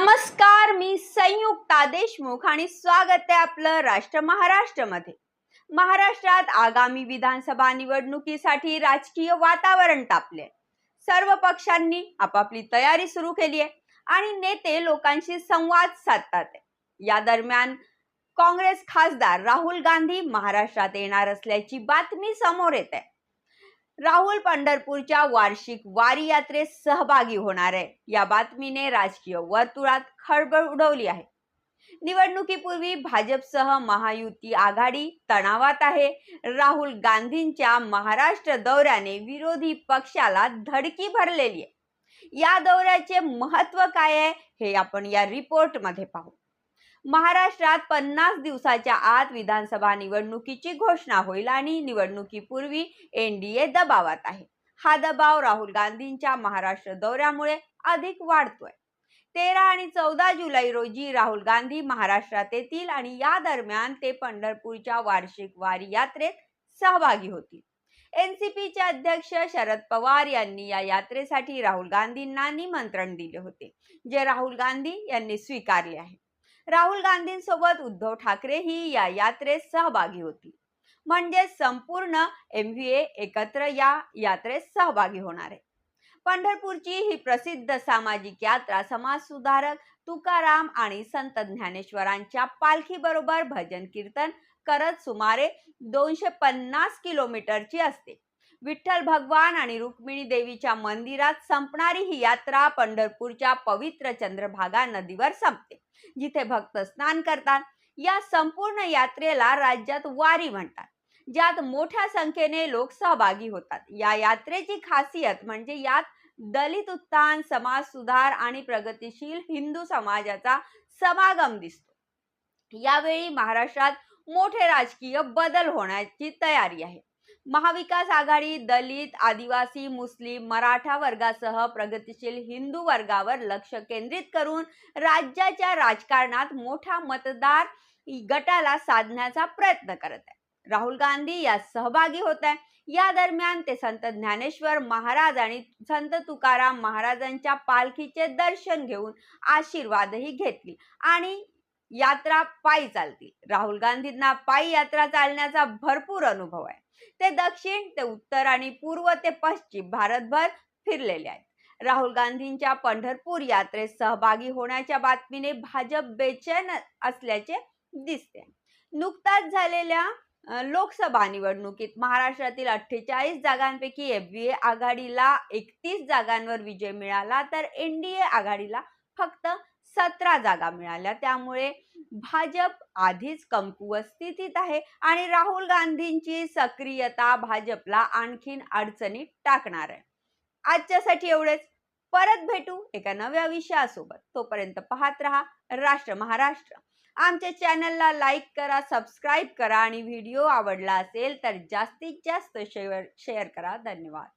नमस्कार मी संयुक्ता देशमुख आणि स्वागत आहे आपलं राष्ट्र महाराष्ट्रमध्ये. महाराष्ट्रात आगामी विधानसभा निवडणुकीसाठी राजकीय वातावरण तापले सर्व पक्षांनी आपापली तयारी सुरू केली आहे आणि नेते लोकांशी संवाद साधतात या दरम्यान काँग्रेस खासदार राहुल गांधी महाराष्ट्रात येणार असल्याची बातमी समोर येत आहे. राहुल पंढरपूरच्या वार्षिक वारी यात्रेत सहभागी होणार आहे. या बातमीने राजकीय वर्तुळात खळबळ उडवली आहे. निवडणुकीपूर्वी भाजपसह महायुती आघाडी तणावात आहे. राहुल गांधींच्या महाराष्ट्र दौऱ्याने विरोधी पक्षाला धडकी भरलेली आहे. या दौऱ्याचे महत्त्व काय आहे हे आपण या रिपोर्टमध्ये पाहू. महाराष्ट्रात पन्नास दिवसाच्या आत विधानसभा निवडणुकीची घोषणा होईल आणि निवडणुकीपूर्वी एनडीए दबावात आहे. हा दबाव राहुल गांधींच्या महाराष्ट्र दौऱ्यामुळे अधिक वाढतोय. तेरा आणि चौदा जुलै रोजी राहुल गांधी महाराष्ट्रात येतील आणि या दरम्यान ते पंढरपूरच्या वार्षिक वारी यात्रेत सहभागी होतील. एनसीपीचे अध्यक्ष शरद पवार यांनी या यात्रेसाठी राहुल गांधींना निमंत्रण दिले होते जे राहुल गांधी यांनी स्वीकारले आहे. राहुल गांधींसोबत उद्धव ठाकरेही या यात्रेत सहभागी होतील. म्हणजे संपूर्ण एम व्ही एकत्र या यात्रेत सहभागी होणार आहे. पंढरपूरची ही प्रसिद्ध सामाजिक यात्रा समाजसुधारक तुकाराम आणि संत ज्ञानेश्वरांच्या पालखीबरोबर भजन कीर्तन करत सुमारे दोनशे पन्नास किलोमीटरची असते. विठ्ठल भगवान आणि रुक्मिणी देवीच्या मंदिरात संपणारी ही यात्रा पंढरपूरच्या पवित्र चंद्रभागा नदीवर संपते. जिथे भक्त स्नान करतात या संपूर्ण यात्रेला राज्यात वारी म्हणतात. ज्यात मोठ्या संख्येने लोक सहभागी होतात. या यात्रेची खासियत म्हणजे यात दलित उत्थान समाज सुधार आणि प्रगतीशील हिंदू समाजाचा समागम दिसतो. यावेळी महाराष्ट्रात मोठे राजकीय बदल होण्याची तयारी आहे. महाविकास आघाडी दलित आदिवासी मुस्लिम मराठा वर्गासह प्रगतिशील हिंदू वर्गावर लक्ष केंद्रित करून राज्याच्या राजकारणात मोठा मतदार गटाला साधण्याचा प्रयत्न करत आहे. राहुल गांधी यात सहभागी होत आहे. या दरम्यान ते संत ज्ञानेश्वर महाराज आणि संत तुकाराम महाराजांच्या पालखीचे दर्शन घेऊन आशीर्वादही घेतली आणि यात्रा पायी चालतील. राहुल गांधींना पायी यात्रा चालण्याचा भरपूर अनुभव आहे. ते दक्षिण ते उत्तर आणि पूर्व ते पश्चिम भारतभर फिरलेले आहेत. राहुल गांधींच्या पंढरपूर यात्रेत सहभागी होण्याच्या बातमीने भाजप बेचैन असल्याचे दिसते. नुकताच झालेल्या लोकसभा निवडणुकीत महाराष्ट्रातील अठ्ठेचाळीस जागांपैकी एफबीए आघाडीला एकतीस जागांवर विजय मिळाला तर एनडीए आघाडीला फक्त सतरा जागा मिळाल्या. त्यामुळे भाजप आधीच कमकुवत स्थितीत आहे आणि राहुल गांधींची सक्रियता भाजपला आणखीन अडचणीत टाकणार आहे. आजच्यासाठी एवढेच. परत भेटू एका नव्या विषयासोबत. तोपर्यंत पाहत रहा राष्ट्र महाराष्ट्र. आमच्या चॅनलला लाईक करा सबस्क्राईब करा आणि व्हिडिओ आवडला असेल तर जास्तीत जास्त शेअर शेअर करा. धन्यवाद.